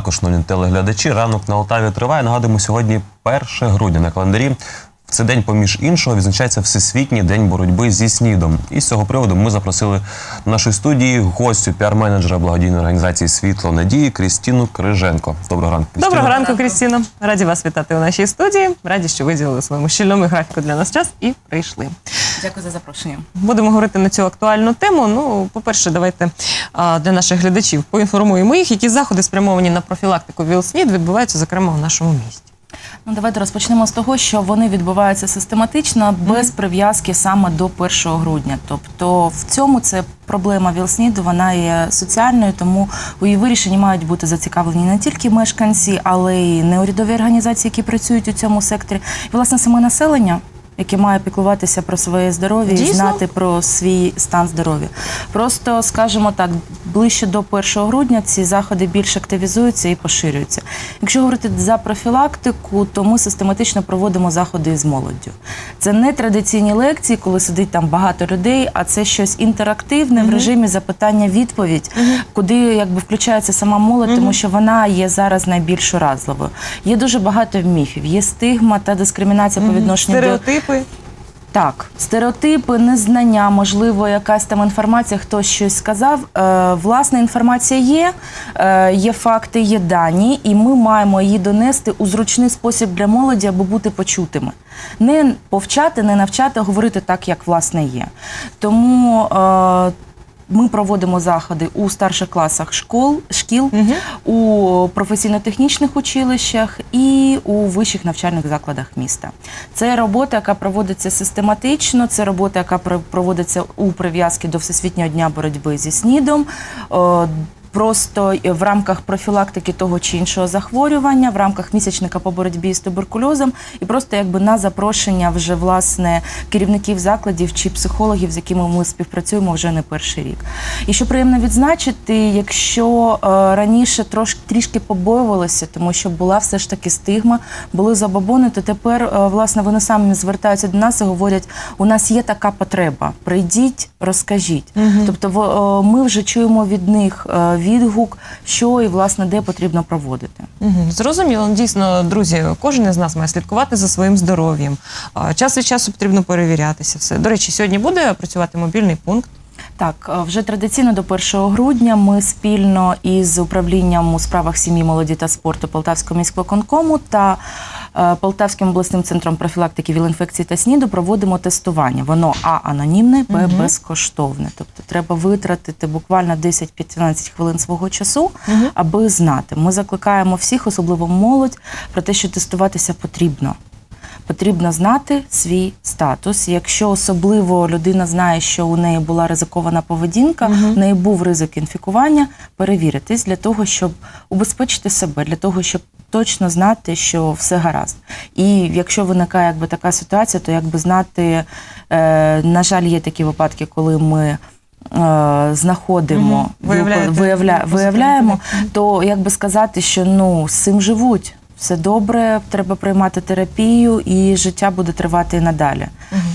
ранку, шановні телеглядачі. Ранок на Алтаві триває. Нагадуємо, сьогодні 1 грудня на календарі. В цей день, поміж іншого, відзначається Всесвітній день боротьби зі снідом. І з цього приводу ми запросили в нашій студії гостю піар-менеджера благодійної організації Світло надії Крістіну Криженко. Доброго ранку. Крістіно. Доброго ранку, Крістіно. Раді вас вітати у нашій студії. Раді, що виділили своєму щільному графіку для нас час і прийшли. Дякую за запрошення. Будемо говорити на цю актуальну тему. Ну, по-перше, давайте а, для наших глядачів поінформуємо їх, які заходи спрямовані на профілактику ВІЛ-СНІД відбуваються, зокрема, у нашому місті. Ну давайте розпочнемо з того, що вони відбуваються систематично без прив'язки саме до 1 грудня. Тобто в цьому це проблема ВІЛ-СНІДу, вона є соціальною, тому у її вирішенні мають бути зацікавлені не тільки мешканці, але й неурядові організації, які працюють у цьому секторі, і власне саме населення. Яке має піклуватися про своє здоров'я і Дійсно? знати про свій стан здоров'я. Просто скажімо так, ближче до 1 грудня ці заходи більш активізуються і поширюються. Якщо говорити за профілактику, то ми систематично проводимо заходи з молоддю. Це не традиційні лекції, коли сидить там багато людей, а це щось інтерактивне в режимі запитання-відповідь, куди якби включається сама молодь, тому що вона є зараз найбільш уразливою. Є дуже багато міфів, є стигма та дискримінація по відношенню до Стереотипи. Так, стереотипи, незнання, можливо, якась там інформація, хтось щось сказав. Е, власне, інформація є, е, є факти, є дані, і ми маємо її донести у зручний спосіб для молоді, аби бути почутими. Не повчати, не навчати, а говорити так, як власне є. Тому. Е, ми проводимо заходи у старших класах школ, шкіл, у професійно-технічних училищах і у вищих навчальних закладах міста. Це робота, яка проводиться систематично. Це робота, яка про- проводиться у прив'язки до Всесвітнього дня боротьби зі СНІДом. Е, Просто в рамках профілактики того чи іншого захворювання, в рамках місячника по боротьбі з туберкульозом, і просто якби на запрошення вже власне керівників закладів чи психологів, з якими ми співпрацюємо вже не перший рік. І що приємно відзначити, якщо е, раніше трош, трішки побоювалися, тому що була все ж таки стигма, були забобони, то тепер е, власне вони самі звертаються до нас і говорять: у нас є така потреба. Прийдіть, розкажіть. Тобто, в- е, ми вже чуємо від них е, відгук, що і власне де потрібно проводити. Мгм. Зрозуміло, дійсно, друзі, кожен із нас має слідкувати за своїм здоров'ям. Час від часу потрібно перевірятися все. До речі, сьогодні буде працювати мобільний пункт. Так, е, вже традиційно до 1 грудня ми спільно із управлінням у справах сім'ї, молоді та спорту Полтавського міськвиконкому та е, Полтавським обласним центром профілактики ВІЛ-інфекції та СНІДу проводимо тестування. Воно а анонімне, б безкоштовне. Тобто треба витратити буквально 10-15 хвилин свого часу, аби знати. Ми закликаємо всіх, особливо молодь, про те, що тестуватися потрібно. Потрібно знати свій статус. Якщо особливо людина знає, що у неї була ризикована поведінка, у неї був ризик інфікування, перевіритись для того, щоб убезпечити себе, для того, щоб точно знати, що все гаразд. І якщо виникає якби така ситуація, то якби знати, е, на жаль, є такі випадки, коли ми. е, Знаходимо Мгм. Виявляєте виявля, виявляємо, то як би сказати, що ну з цим живуть. Все добре, треба приймати терапію, і життя буде тривати і надалі.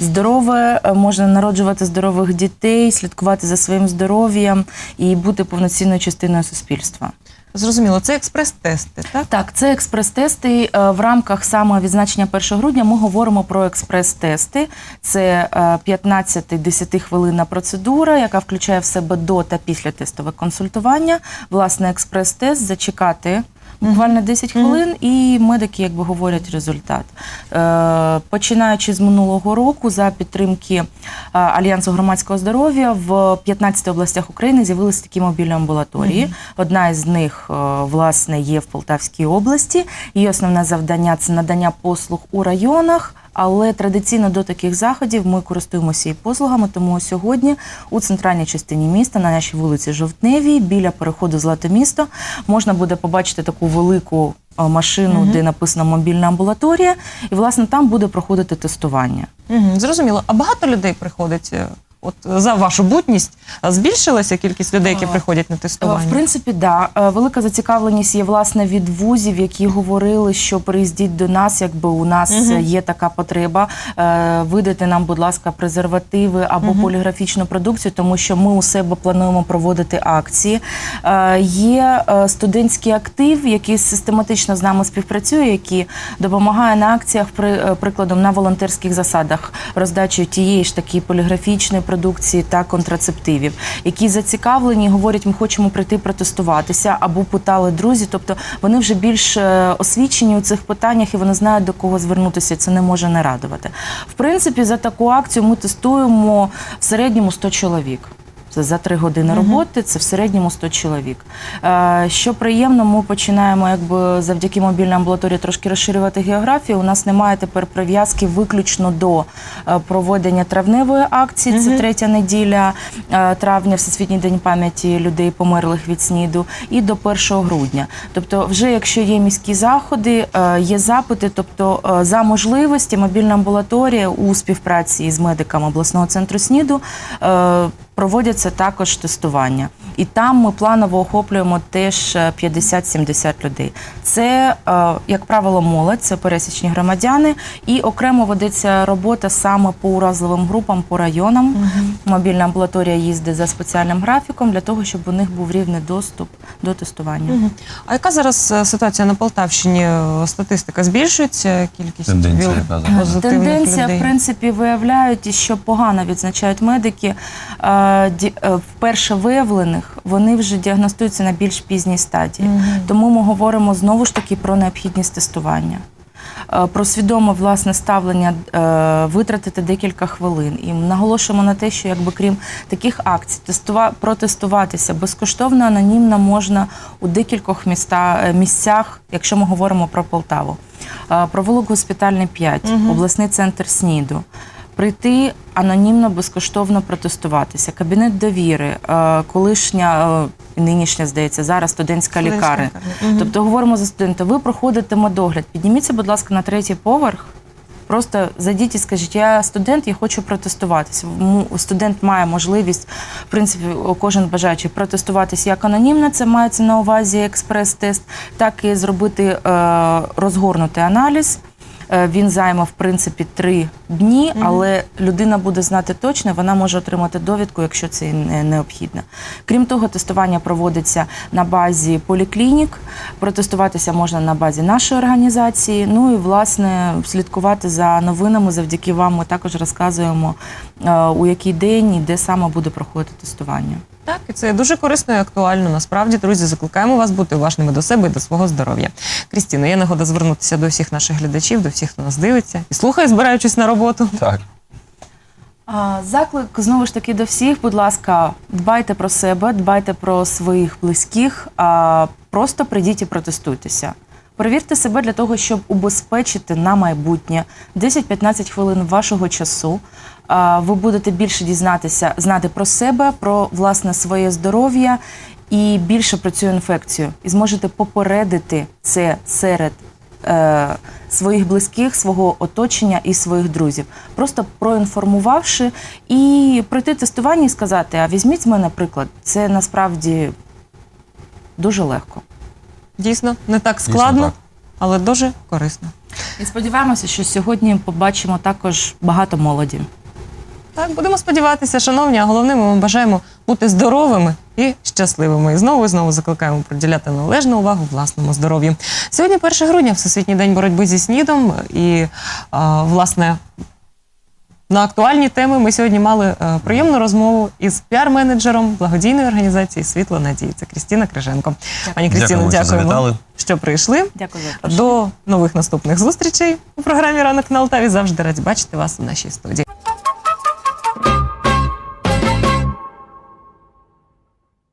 Здорове е, можна народжувати здорових дітей, слідкувати за своїм здоров'ям і бути повноцінною частиною суспільства. Зрозуміло, це експрес-тести, так? Так, це експрес-тести. Е, В рамках саме відзначення 1 грудня ми говоримо про експрес-тести. Це 15-10 хвилинна процедура, яка включає в себе до та після тестове консультування. Власне, експрес-тест зачекати. Буквально 10 хвилин, і медики якби говорять результат. Е, починаючи з минулого року, за підтримки е, Альянсу громадського здоров'я в 15 областях України з'явилися такі мобільні амбулаторії. Одна із них, е, власне, є в Полтавській області. Її основне завдання це надання послуг у районах. Але традиційно до таких заходів ми користуємося і послугами. Тому сьогодні у центральній частині міста, на нашій вулиці Жовтневій, біля переходу Злате місто, можна буде побачити таку велику Машину, машину, де написано мобільна амбулаторія, і власне там буде проходити тестування. Угу. Зрозуміло. А багато людей приходить е, от за вашу бутність збільшилася кількість людей, які приходять на Е, тестування? В принципі, да. Е, Велика зацікавленість є власне від вузів, які говорили, що приїздіть до нас, якби у нас е, є така потреба. Е, Видайте нам, будь ласка, презервативи або Мгм. поліграфічну продукцію, тому що ми у себе плануємо проводити акції. Е, Є е, студентський актив, який систематично з нами співпрацює, який допомагає на акціях, при е, прикладом на волонтерських засадах роздачі тієї ж таки поліграфічної продукції та контрацептивів, які зацікавлені, говорять, ми хочемо прийти протестуватися або питали друзі. Тобто вони вже більш е, освічені у цих питаннях і вони знають до кого звернутися. Це не може не радувати. В принципі, за таку акцію ми тестуємо в середньому 100 чоловік. Це за три години роботи, це в середньому 100 чоловік. Е, Що приємно, ми починаємо якби завдяки мобільній амбулаторії трошки розширювати географію. У нас немає тепер прив'язки виключно до е, проведення травневої акції. Це третя неділя е, травня, Всесвітній день пам'яті людей померлих від СНІДу, і до 1 грудня. Тобто, вже якщо є міські заходи, є запити, тобто за можливості мобільна амбулаторія у співпраці з медиками обласного центру СНІДу проводяться також тестування. І там ми планово охоплюємо теж е, 50-70 людей. Це, е, як правило, молодь, це пересічні громадяни, і окремо ведеться робота саме по уразливим групам, по районам. Мгм. Мобільна амбулаторія їздить за спеціальним графіком для того, щоб у них був рівний доступ до тестування. Мгм. А яка зараз е, ситуація на Полтавщині? Е, Статистика збільшується кількість Тенденція віл- позитивних Тенденція, людей? в принципі, виявляють, і що погано відзначають медики. Е, Вперше виявлених вони вже діагностуються на більш пізній стадії. Мгм. Тому ми говоримо знову ж таки про необхідність тестування. Е, Про свідоме власне ставлення е, витратити декілька хвилин. І наголошуємо на те, що якби крім таких акцій, тестува, протестуватися безкоштовно, анонімно можна у декількох міста, місцях, якщо ми говоримо про Полтаву. Е, Провулок госпітальний 5, Мгм. обласний центр СНІДу. Прийти анонімно, безкоштовно протестуватися. Кабінет довіри, е, колишня, е, нинішня, здається, зараз студентська лікарня. Мгм. Тобто говоримо за студента, ви проходите медогляд, підніміться, будь ласка, на третій поверх. Просто зайдіть і скажіть, я студент, я хочу протестуватися. Студент має можливість, в принципі, кожен бажаючий протестуватися як анонімно, це мається на увазі експрес-тест, так і зробити е, розгорнутий аналіз. Е, Він займе в принципі три дні, але людина буде знати точно, вона може отримати довідку, якщо це не- необхідно. Крім того, тестування проводиться на базі поліклінік. Протестуватися можна на базі нашої організації. Ну і власне слідкувати за новинами. Завдяки вам ми також розказуємо е, у який день і де саме буде проходити тестування. Так, і це дуже корисно і актуально. Насправді, друзі, закликаємо вас бути уважними до себе і до свого здоров'я. Крістіно, є нагода звернутися до всіх наших глядачів, до всіх, хто нас дивиться і слухає, збираючись на роботу. Так. А, Заклик знову ж таки до всіх. Будь ласка, дбайте про себе, дбайте про своїх близьких. А, просто прийдіть і протестуйтеся. Перевірте себе для того, щоб убезпечити на майбутнє 10-15 хвилин вашого часу. Ви будете більше дізнатися, знати про себе, про власне своє здоров'я і більше про цю інфекцію. І зможете попередити це серед е, своїх близьких, свого оточення і своїх друзів, просто проінформувавши і пройти тестування і сказати: а візьміть з мене приклад, це насправді дуже легко. Дійсно, не так Дійсно складно, так. але дуже корисно. І сподіваємося, що сьогодні побачимо також багато молоді. Так, будемо сподіватися, шановні, а головне, ми вам бажаємо бути здоровими і щасливими. І знову і знову закликаємо приділяти належну увагу власному здоров'ю. Сьогодні 1 грудня, Всесвітній день боротьби зі СНІДом. І, а, власне, на актуальні теми ми сьогодні мали е, приємну розмову із піар-менеджером благодійної організації Світло надії. Це Крістіна Криженко. Пані Крістіно, Дякуємо, що дякуємо, завітали. що прийшли. Дякую за запрошення. До нових наступних зустрічей у програмі Ранок на Алтаві. Завжди раді бачити вас у нашій студії.